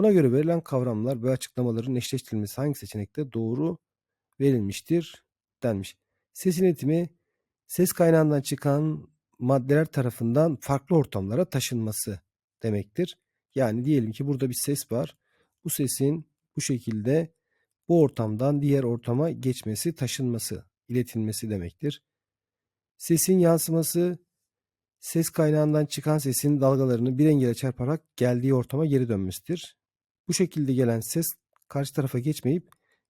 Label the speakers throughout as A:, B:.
A: Buna göre verilen kavramlar ve açıklamaların eşleştirilmesi hangi seçenekte doğru verilmiştir denmiş. Ses iletimi ses kaynağından çıkan maddeler tarafından farklı ortamlara taşınması demektir. Yani diyelim ki burada bir ses var. Bu sesin bu şekilde bu ortamdan diğer ortama geçmesi, taşınması, iletilmesi demektir. Sesin yansıması ses kaynağından çıkan sesin dalgalarını bir engele çarparak geldiği ortama geri dönmesidir. Bu şekilde gelen ses karşı tarafa geçmeyip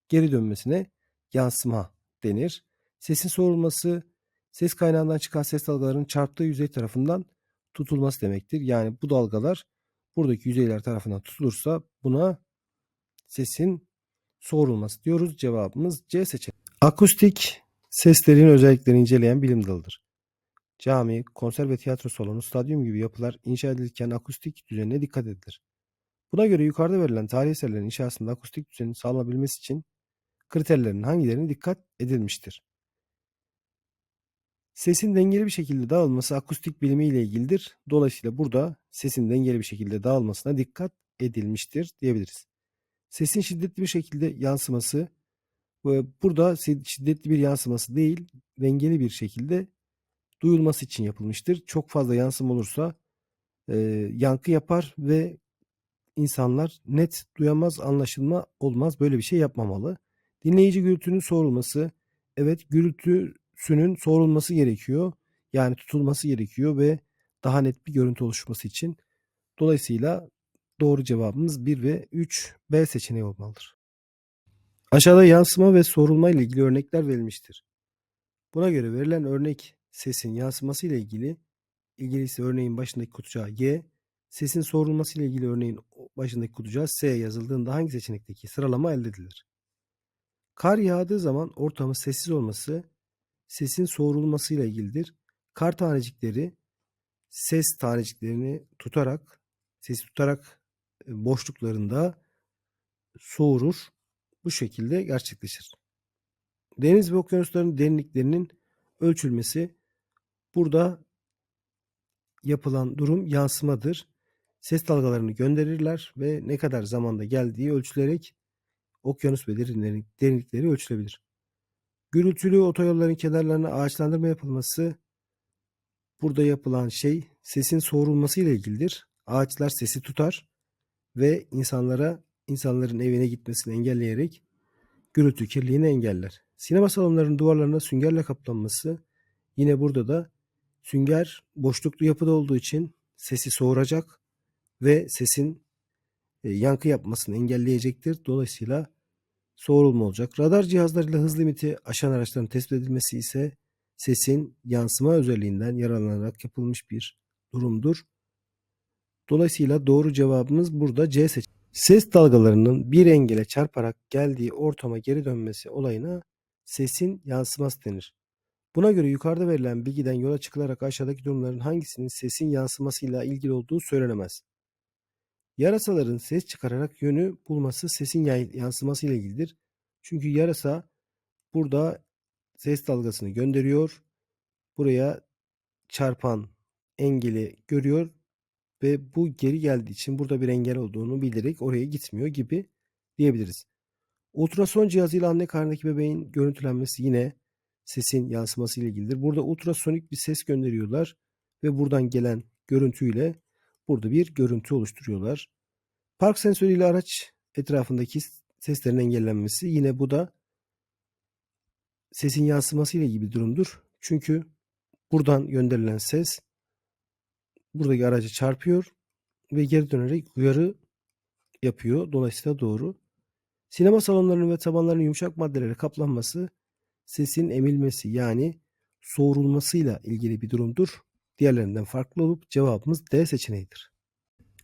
A: geri dönmesine yansıma denir. Sesin soğurulması ses kaynağından çıkan ses dalgalarının çarptığı yüzey tarafından tutulması demektir. Yani bu dalgalar buradaki yüzeyler tarafından tutulursa buna sesin soğurulması diyoruz. Cevabımız C seçeneği. Akustik seslerin özelliklerini inceleyen bilim dalıdır. Cami, konser ve tiyatro salonu, stadyum gibi yapılar inşa edilirken akustik düzenine dikkat edilir. Buna göre yukarıda verilen tarih eserlerin inşasında akustik düzenin sağlanabilmesi için kriterlerin hangilerine dikkat edilmiştir? Sesin dengeli bir şekilde dağılması akustik bilimi ile ilgilidir. Dolayısıyla burada sesin dengeli bir şekilde dağılmasına dikkat edilmiştir diyebiliriz. Sesin şiddetli bir şekilde yansıması ve burada şiddetli bir yansıması değil, dengeli bir şekilde duyulması için yapılmıştır. Çok fazla yansım olursa e, yankı yapar ve insanlar net duyamaz, anlaşılma olmaz. Böyle bir şey yapmamalı. Dinleyici gürültünün soğurulması, evet gürültüsünün soğurulması gerekiyor. Yani tutulması gerekiyor ve daha net bir görüntü oluşması için. Dolayısıyla doğru cevabımız 1 ve 3 B seçeneği olmalıdır. Aşağıda yansıma ve soğurulma ile ilgili örnekler verilmiştir. Buna göre verilen örnek sesin yansıması ile ilgili ilgili ise örneğin başındaki kutucuğa Y, sesin soğurulması ile ilgili örneğin başındaki kutucuğa S yazıldığında hangi seçenekteki sıralama elde edilir? Kar yağdığı zaman ortamın sessiz olması sesin soğurulması ile ilgilidir. Kar tanecikleri ses taneciklerini tutarak sesi tutarak e, boşluklarında soğurur. Bu şekilde gerçekleşir. Deniz ve okyanusların derinliklerinin ölçülmesi burada yapılan durum yansımadır. Ses dalgalarını gönderirler ve ne kadar zamanda geldiği ölçülerek okyanus ve derinlik- derinlikleri ölçülebilir. Gürültülü otoyolların kenarlarına ağaçlandırma yapılması burada yapılan şey sesin soğurulması ile ilgilidir. Ağaçlar sesi tutar ve insanlara insanların evine gitmesini engelleyerek gürültü kirliliğini engeller. Sinema salonlarının duvarlarına süngerle kaplanması yine burada da sünger boşluklu yapıda olduğu için sesi soğuracak ve sesin e, yankı yapmasını engelleyecektir. Dolayısıyla soğurulma olacak. Radar cihazlarıyla hız limiti aşan araçların tespit edilmesi ise sesin yansıma özelliğinden yararlanarak yapılmış bir durumdur. Dolayısıyla doğru cevabımız burada C seçeneği. Ses dalgalarının bir engele çarparak geldiği ortama geri dönmesi olayına sesin yansıması denir. Buna göre yukarıda verilen bilgiden yola çıkılarak aşağıdaki durumların hangisinin sesin yansımasıyla ilgili olduğu söylenemez. Yarasaların ses çıkararak yönü bulması sesin yansıması ile ilgilidir. Çünkü yarasa burada ses dalgasını gönderiyor. Buraya çarpan engeli görüyor ve bu geri geldiği için burada bir engel olduğunu bilerek oraya gitmiyor gibi diyebiliriz. Ultrason cihazıyla anne karnındaki bebeğin görüntülenmesi yine sesin yansıması ile ilgilidir. Burada ultrasonik bir ses gönderiyorlar ve buradan gelen görüntüyle burada bir görüntü oluşturuyorlar. Park sensörüyle araç etrafındaki seslerin engellenmesi yine bu da sesin yansıması ile bir durumdur. Çünkü buradan gönderilen ses buradaki araca çarpıyor ve geri dönerek uyarı yapıyor. Dolayısıyla doğru. Sinema salonlarının ve tabanlarının yumuşak maddelerle kaplanması sesin emilmesi yani soğurulmasıyla ilgili bir durumdur. Diğerlerinden farklı olup cevabımız D seçeneğidir.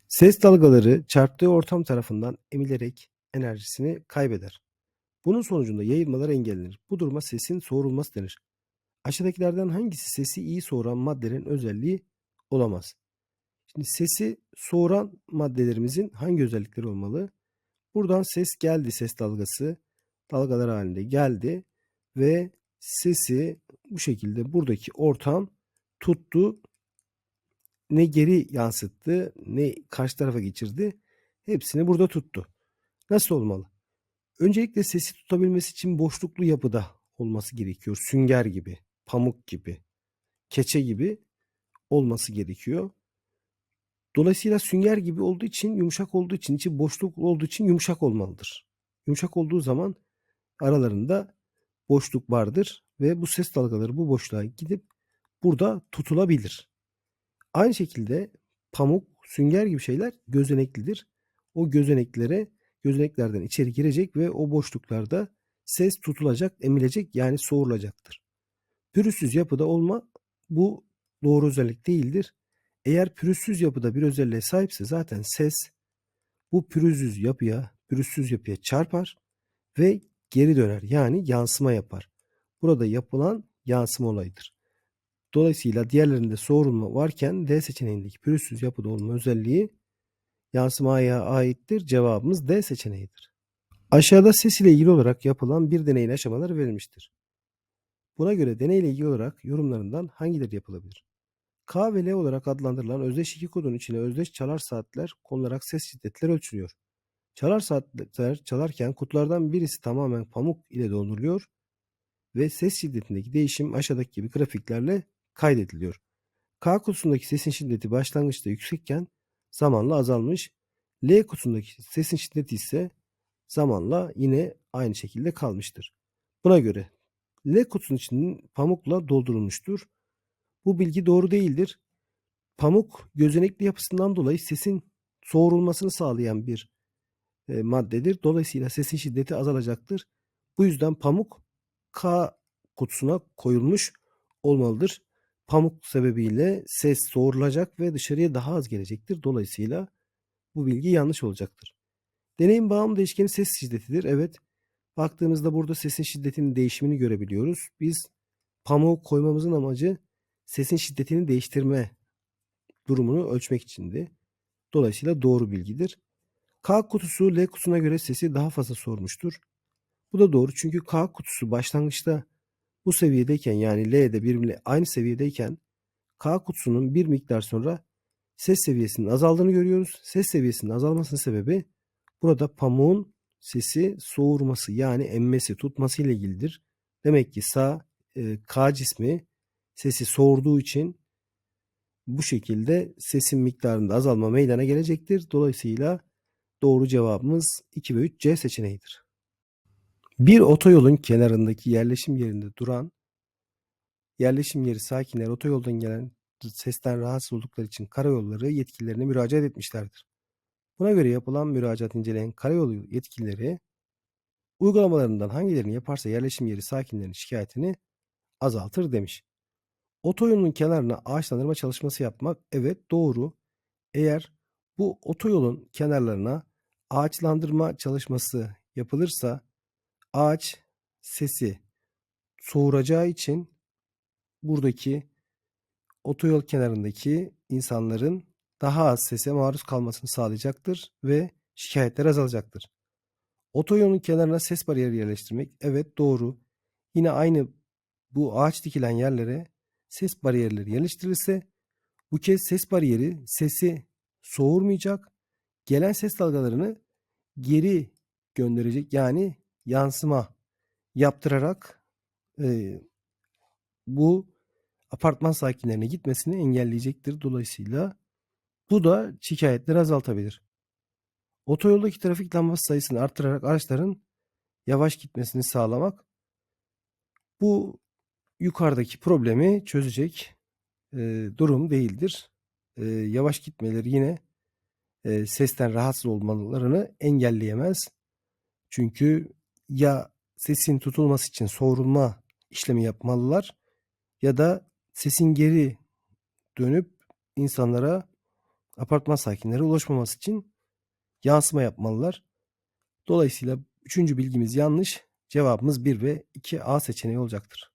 A: Ses dalgaları çarptığı ortam tarafından emilerek enerjisini kaybeder. Bunun sonucunda yayılmalar engellenir. Bu duruma sesin soğurulması denir. Aşağıdakilerden hangisi sesi iyi soğuran maddelerin özelliği olamaz? Şimdi sesi soğuran maddelerimizin hangi özellikleri olmalı? Buradan ses geldi, ses dalgası dalgalar halinde geldi ve sesi bu şekilde buradaki ortam tuttu. Ne geri yansıttı, ne karşı tarafa geçirdi. Hepsini burada tuttu. Nasıl olmalı? Öncelikle sesi tutabilmesi için boşluklu yapıda olması gerekiyor. Sünger gibi, pamuk gibi, keçe gibi olması gerekiyor. Dolayısıyla sünger gibi olduğu için, yumuşak olduğu için, içi boşluk olduğu için yumuşak olmalıdır. Yumuşak olduğu zaman aralarında boşluk vardır ve bu ses dalgaları bu boşluğa gidip burada tutulabilir. Aynı şekilde pamuk, sünger gibi şeyler gözeneklidir. O gözeneklere, gözeneklerden içeri girecek ve o boşluklarda ses tutulacak, emilecek yani soğurulacaktır. Pürüzsüz yapıda olma bu doğru özellik değildir. Eğer pürüzsüz yapıda bir özelliğe sahipse zaten ses bu pürüzsüz yapıya, pürüzsüz yapıya çarpar ve geri döner. Yani yansıma yapar. Burada yapılan yansıma olayıdır. Dolayısıyla diğerlerinde soğurulma varken D seçeneğindeki pürüzsüz yapıda olma özelliği yansımaya aittir. Cevabımız D seçeneğidir. Aşağıda ses ile ilgili olarak yapılan bir deneyin aşamaları verilmiştir. Buna göre deneyle ilgili olarak yorumlarından hangileri yapılabilir? K ve L olarak adlandırılan özdeş iki kodun içine özdeş çalar saatler konularak ses şiddetleri ölçülüyor. Çalar saatler çalarken kutulardan birisi tamamen pamuk ile dolduruluyor ve ses şiddetindeki değişim aşağıdaki gibi grafiklerle kaydediliyor. K kutusundaki sesin şiddeti başlangıçta yüksekken zamanla azalmış. L kutusundaki sesin şiddeti ise zamanla yine aynı şekilde kalmıştır. Buna göre L kutusunun içinin pamukla doldurulmuştur. Bu bilgi doğru değildir. Pamuk gözenekli yapısından dolayı sesin soğurulmasını sağlayan bir e, maddedir. Dolayısıyla sesin şiddeti azalacaktır. Bu yüzden pamuk K kutusuna koyulmuş olmalıdır. Pamuk sebebiyle ses soğurulacak ve dışarıya daha az gelecektir. Dolayısıyla bu bilgi yanlış olacaktır. Deneyim bağımlı değişkeni ses şiddetidir. Evet. Baktığımızda burada sesin şiddetinin değişimini görebiliyoruz. Biz pamuğu koymamızın amacı sesin şiddetini değiştirme durumunu ölçmek içindi. Dolayısıyla doğru bilgidir. K kutusu L kutusuna göre sesi daha fazla sormuştur. Bu da doğru çünkü K kutusu başlangıçta bu seviyedeyken yani L'de birbirine aynı seviyedeyken K kutusunun bir miktar sonra ses seviyesinin azaldığını görüyoruz. Ses seviyesinin azalmasının sebebi burada pamuğun sesi soğurması yani emmesi, tutması ile ilgilidir. Demek ki sağ e, K cismi sesi soğurduğu için bu şekilde sesin miktarında azalma meydana gelecektir. Dolayısıyla doğru cevabımız 2 ve 3 C seçeneğidir. Bir otoyolun kenarındaki yerleşim yerinde duran yerleşim yeri sakinler otoyoldan gelen sesten rahatsız oldukları için karayolları yetkililerine müracaat etmişlerdir. Buna göre yapılan müracaat inceleyen karayolu yetkilileri uygulamalarından hangilerini yaparsa yerleşim yeri sakinlerinin şikayetini azaltır demiş. Otoyolun kenarına ağaçlandırma çalışması yapmak evet doğru. Eğer bu otoyolun kenarlarına ağaçlandırma çalışması yapılırsa ağaç sesi soğuracağı için buradaki otoyol kenarındaki insanların daha az sese maruz kalmasını sağlayacaktır ve şikayetler azalacaktır. Otoyolun kenarına ses bariyeri yerleştirmek evet doğru. Yine aynı bu ağaç dikilen yerlere ses bariyerleri yerleştirilirse bu kez ses bariyeri sesi soğurmayacak, gelen ses dalgalarını geri gönderecek yani yansıma yaptırarak e, bu apartman sakinlerine gitmesini engelleyecektir. Dolayısıyla bu da şikayetleri azaltabilir. Otoyoldaki trafik lambası sayısını arttırarak araçların yavaş gitmesini sağlamak bu yukarıdaki problemi çözecek e, durum değildir. E, yavaş gitmeleri yine e, sesten rahatsız olmalarını engelleyemez. Çünkü ya sesin tutulması için soğurulma işlemi yapmalılar ya da sesin geri dönüp insanlara apartman sakinlere ulaşmaması için yansıma yapmalılar. Dolayısıyla üçüncü bilgimiz yanlış. Cevabımız 1 ve 2A seçeneği olacaktır.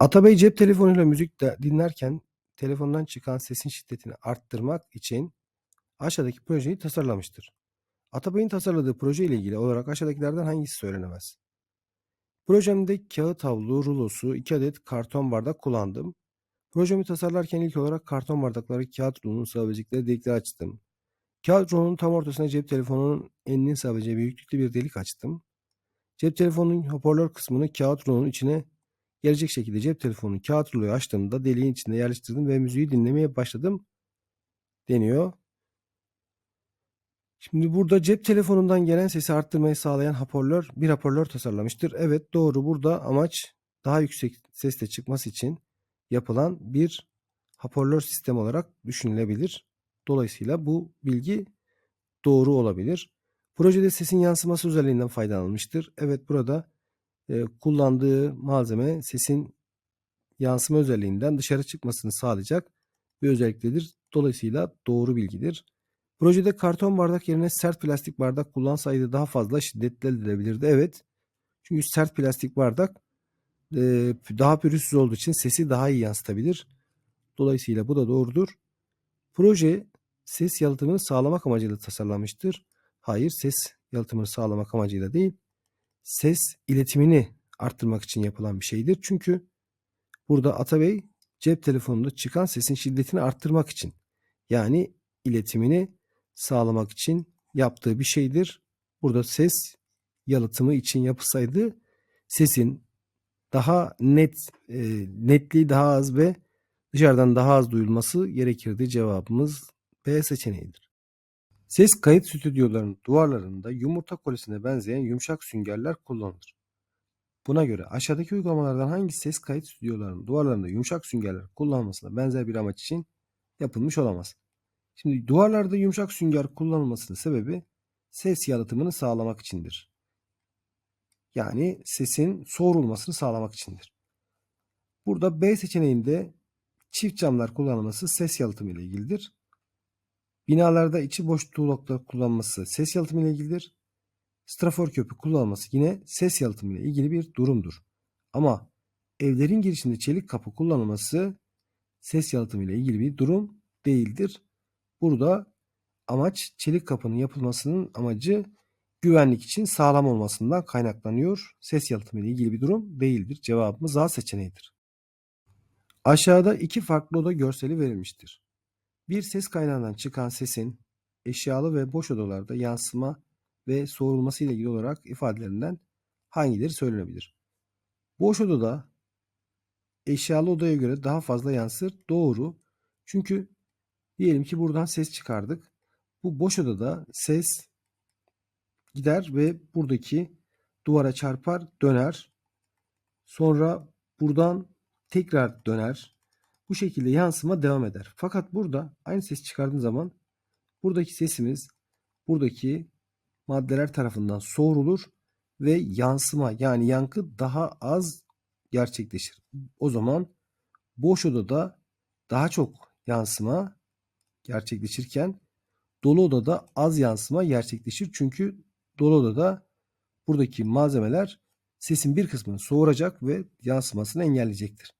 A: Atabey cep telefonuyla müzik de dinlerken telefondan çıkan sesin şiddetini arttırmak için aşağıdaki projeyi tasarlamıştır. Atabey'in tasarladığı proje ile ilgili olarak aşağıdakilerden hangisi söylenemez? Projemde kağıt havlu rulosu 2 adet karton bardak kullandım. Projemi tasarlarken ilk olarak karton bardakları kağıt rulonun sığabilecekleri delikleri açtım. Kağıt rulonun tam ortasına cep telefonunun eninin sığabileceği büyüklükte bir delik açtım. Cep telefonunun hoparlör kısmını kağıt rulonun içine gelecek şekilde cep telefonunun kağıt ruloyu açtığımda deliğin içinde yerleştirdim ve müziği dinlemeye başladım deniyor. Şimdi burada cep telefonundan gelen sesi arttırmayı sağlayan hoparlör bir hoparlör tasarlamıştır. Evet doğru burada amaç daha yüksek sesle çıkması için yapılan bir hoparlör sistemi olarak düşünülebilir. Dolayısıyla bu bilgi doğru olabilir. Projede sesin yansıması özelliğinden faydalanılmıştır. Evet burada e, kullandığı malzeme sesin yansıma özelliğinden dışarı çıkmasını sağlayacak bir özelliktedir. Dolayısıyla doğru bilgidir. Projede karton bardak yerine sert plastik bardak kullansaydı daha fazla şiddetli elde edilebilirdi. Evet. Çünkü sert plastik bardak e, daha pürüzsüz olduğu için sesi daha iyi yansıtabilir. Dolayısıyla bu da doğrudur. Proje ses yalıtımını sağlamak amacıyla tasarlanmıştır. Hayır, ses yalıtımını sağlamak amacıyla değil, ses iletimini arttırmak için yapılan bir şeydir. Çünkü burada Atabey cep telefonunda çıkan sesin şiddetini arttırmak için yani iletimini sağlamak için yaptığı bir şeydir. Burada ses yalıtımı için yapılsaydı sesin daha net, e, netliği daha az ve dışarıdan daha az duyulması gerekirdi. Cevabımız B seçeneğidir. Ses kayıt stüdyolarının duvarlarında yumurta kolesine benzeyen yumuşak süngerler kullanılır. Buna göre aşağıdaki uygulamalardan hangi ses kayıt stüdyolarının duvarlarında yumuşak süngerler kullanılmasına benzer bir amaç için yapılmış olamaz? Şimdi duvarlarda yumuşak sünger kullanılmasının sebebi ses yalıtımını sağlamak içindir. Yani sesin soğurulmasını sağlamak içindir. Burada B seçeneğinde çift camlar kullanılması ses yalıtımı ile ilgilidir. Binalarda içi boş tuğlaklar kullanılması ses yalıtımı ile ilgilidir. Strafor köpük kullanılması yine ses yalıtımı ile ilgili bir durumdur. Ama evlerin girişinde çelik kapı kullanılması ses yalıtımı ile ilgili bir durum değildir. Burada amaç çelik kapının yapılmasının amacı güvenlik için sağlam olmasından kaynaklanıyor. Ses yalıtımı ile ilgili bir durum değildir. Cevabımız A seçeneğidir. Aşağıda iki farklı oda görseli verilmiştir. Bir ses kaynağından çıkan sesin eşyalı ve boş odalarda yansıma ve soğurulması ile ilgili olarak ifadelerinden hangileri söylenebilir? Boş odada eşyalı odaya göre daha fazla yansır. Doğru. Çünkü diyelim ki buradan ses çıkardık. Bu boş odada ses gider ve buradaki duvara çarpar, döner. Sonra buradan tekrar döner. Bu şekilde yansıma devam eder. Fakat burada aynı ses çıkardığım zaman buradaki sesimiz buradaki maddeler tarafından soğurulur ve yansıma yani yankı daha az gerçekleşir. O zaman boş odada daha çok yansıma gerçekleşirken dolu odada az yansıma gerçekleşir. Çünkü dolu odada buradaki malzemeler sesin bir kısmını soğuracak ve yansımasını engelleyecektir.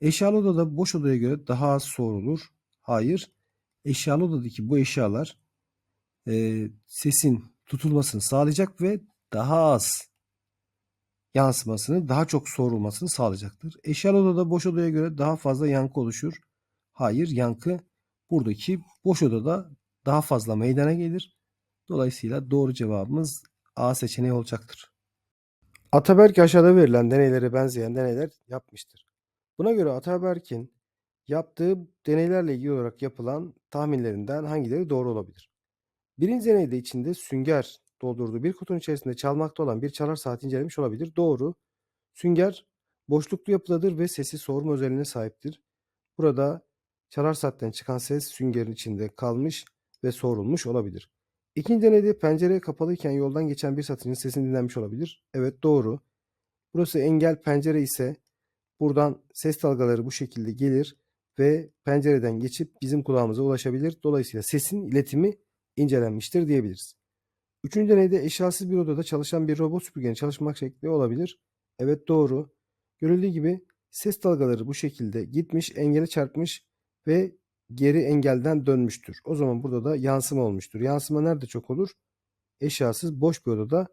A: Eşyalı odada boş odaya göre daha az soğurulur. Hayır. Eşyalı odadaki bu eşyalar e, sesin tutulmasını sağlayacak ve daha az yansımasını, daha çok soğurulmasını sağlayacaktır. Eşyalı odada boş odaya göre daha fazla yankı oluşur. Hayır, yankı buradaki boş odada daha fazla meydana gelir. Dolayısıyla doğru cevabımız A seçeneği olacaktır. Ataberk aşağıda verilen deneylere benzeyen deneyler yapmıştır. Buna göre Ataberk'in yaptığı deneylerle ilgili olarak yapılan tahminlerinden hangileri doğru olabilir? Birinci deneyde içinde sünger doldurduğu bir kutunun içerisinde çalmakta olan bir çalar saati incelemiş olabilir. Doğru. Sünger boşluklu yapıdadır ve sesi soğurma özelliğine sahiptir. Burada çalar saatten çıkan ses süngerin içinde kalmış ve soğurulmuş olabilir. İkinci deneyde pencere kapalıyken yoldan geçen bir satıcının sesini dinlenmiş olabilir. Evet doğru. Burası engel pencere ise buradan ses dalgaları bu şekilde gelir ve pencereden geçip bizim kulağımıza ulaşabilir. Dolayısıyla sesin iletimi incelenmiştir diyebiliriz. Üçüncü deneyde eşyasız bir odada çalışan bir robot süpürgenin çalışmak şekli olabilir. Evet doğru. Görüldüğü gibi ses dalgaları bu şekilde gitmiş, engele çarpmış ve geri engelden dönmüştür. O zaman burada da yansıma olmuştur. Yansıma nerede çok olur? Eşyasız boş bir odada.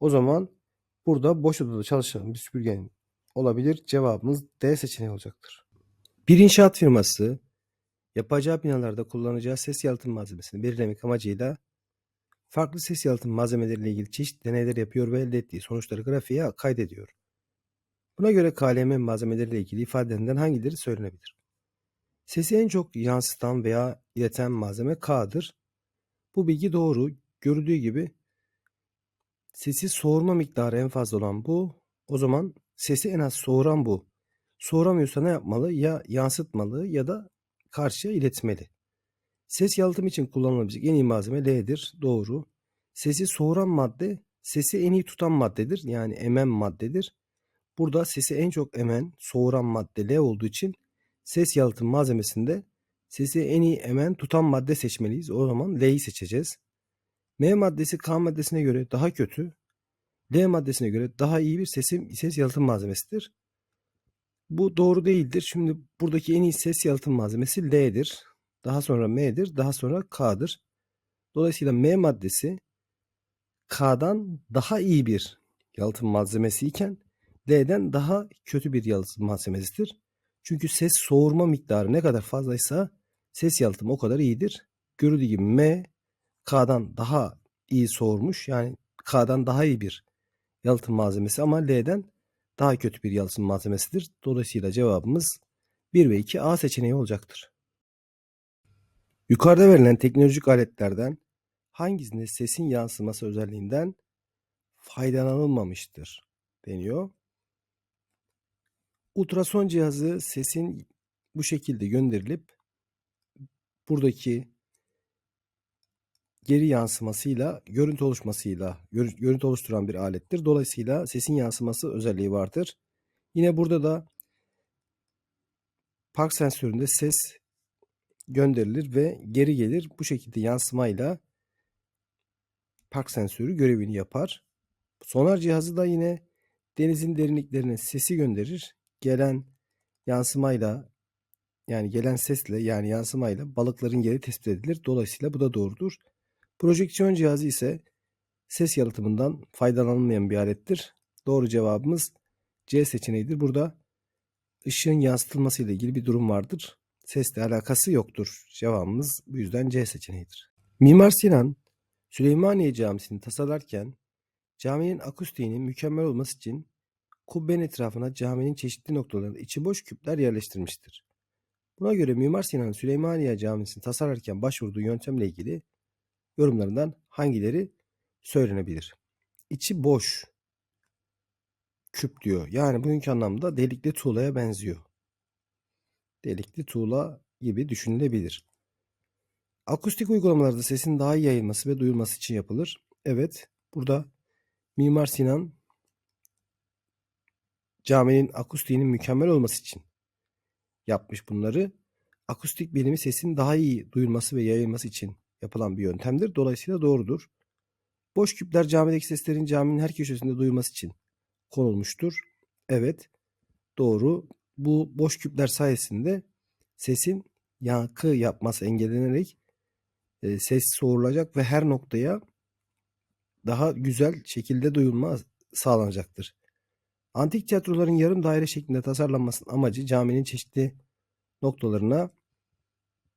A: O zaman burada boş odada çalışan bir süpürgenin olabilir. Cevabımız D seçeneği olacaktır. Bir inşaat firması yapacağı binalarda kullanacağı ses yalıtım malzemesini belirlemek amacıyla farklı ses yalıtım malzemeleriyle ilgili çeşitli deneyler yapıyor ve elde ettiği sonuçları grafiğe kaydediyor. Buna göre KLM malzemeleriyle ilgili ifadelerinden hangileri söylenebilir? Sesi en çok yansıtan veya ileten malzeme K'dır. Bu bilgi doğru. Görüldüğü gibi sesi soğurma miktarı en fazla olan bu. O zaman sesi en az soğuran bu. Soğuramıyorsa ne yapmalı? Ya yansıtmalı ya da karşıya iletmeli. Ses yalıtım için kullanılabilecek en iyi malzeme L'dir. Doğru. Sesi soğuran madde sesi en iyi tutan maddedir. Yani emen maddedir. Burada sesi en çok emen, soğuran madde L olduğu için ses yalıtım malzemesinde sesi en iyi emen tutan madde seçmeliyiz. O zaman L'yi seçeceğiz. M maddesi K maddesine göre daha kötü. L maddesine göre daha iyi bir sesim, ses yalıtım malzemesidir. Bu doğru değildir. Şimdi buradaki en iyi ses yalıtım malzemesi L'dir. Daha sonra M'dir. Daha sonra K'dır. Dolayısıyla M maddesi K'dan daha iyi bir yalıtım malzemesi iken L'den daha kötü bir yalıtım malzemesidir. Çünkü ses soğurma miktarı ne kadar fazlaysa ses yalıtımı o kadar iyidir. Görüldüğü gibi M K'dan daha iyi soğurmuş. Yani K'dan daha iyi bir yalıtım malzemesi ama L'den daha kötü bir yalıtım malzemesidir. Dolayısıyla cevabımız 1 ve 2 A seçeneği olacaktır. Yukarıda verilen teknolojik aletlerden hangisinde sesin yansıması özelliğinden faydalanılmamıştır deniyor. Ultrason cihazı sesin bu şekilde gönderilip buradaki geri yansımasıyla görüntü oluşmasıyla gör- görüntü oluşturan bir alettir. Dolayısıyla sesin yansıması özelliği vardır. Yine burada da park sensöründe ses gönderilir ve geri gelir. Bu şekilde yansımayla park sensörü görevini yapar. Sonar cihazı da yine denizin derinliklerine sesi gönderir. Gelen yansımayla yani gelen sesle yani yansımayla balıkların yeri tespit edilir. Dolayısıyla bu da doğrudur. Projeksiyon cihazı ise ses yalıtımından faydalanılmayan bir alettir. Doğru cevabımız C seçeneğidir. Burada ışığın yansıtılması ile ilgili bir durum vardır. Sesle alakası yoktur. Cevabımız bu yüzden C seçeneğidir. Mimar Sinan Süleymaniye Camisi'ni tasarlarken caminin akustiğinin mükemmel olması için kubbenin etrafına caminin çeşitli noktalarında içi boş küpler yerleştirmiştir. Buna göre Mimar Sinan Süleymaniye Camisi'ni tasarlarken başvurduğu yöntemle ilgili yorumlarından hangileri söylenebilir? İçi boş küp diyor. Yani bugünkü anlamda delikli tuğlaya benziyor. Delikli tuğla gibi düşünülebilir. Akustik uygulamalarda sesin daha iyi yayılması ve duyulması için yapılır. Evet, burada Mimar Sinan caminin akustiğinin mükemmel olması için yapmış bunları. Akustik bilimi sesin daha iyi duyulması ve yayılması için yapılan bir yöntemdir. Dolayısıyla doğrudur. Boş küpler camideki seslerin caminin her köşesinde duyulması için konulmuştur. Evet, doğru. Bu boş küpler sayesinde sesin yankı yapması engellenerek e, ses soğurulacak ve her noktaya daha güzel şekilde duyulma sağlanacaktır. Antik tiyatroların yarım daire şeklinde tasarlanmasının amacı caminin çeşitli noktalarına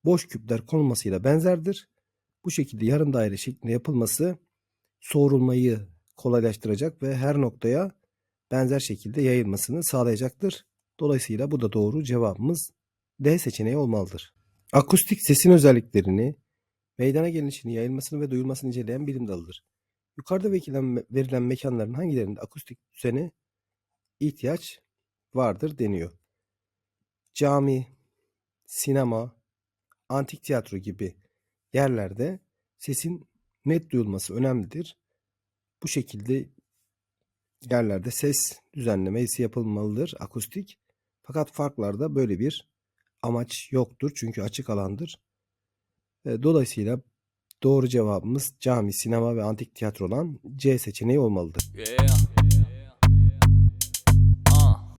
A: boş küpler konulmasıyla benzerdir. Bu şekilde yarım daire şeklinde yapılması soğurulmayı kolaylaştıracak ve her noktaya benzer şekilde yayılmasını sağlayacaktır. Dolayısıyla bu da doğru cevabımız D seçeneği olmalıdır. Akustik sesin özelliklerini, meydana gelişini, yayılmasını ve duyulmasını inceleyen bilim dalıdır. Yukarıda verilen, mekanların hangilerinde akustik düzene ihtiyaç vardır deniyor. Cami, sinema, antik tiyatro gibi yerlerde sesin net duyulması önemlidir. Bu şekilde yerlerde ses düzenlemesi yapılmalıdır akustik. Fakat farklarda böyle bir amaç yoktur çünkü açık alandır. Dolayısıyla Doğru cevabımız cami, sinema ve antik tiyatro olan C seçeneği olmalıdır.
B: Yeah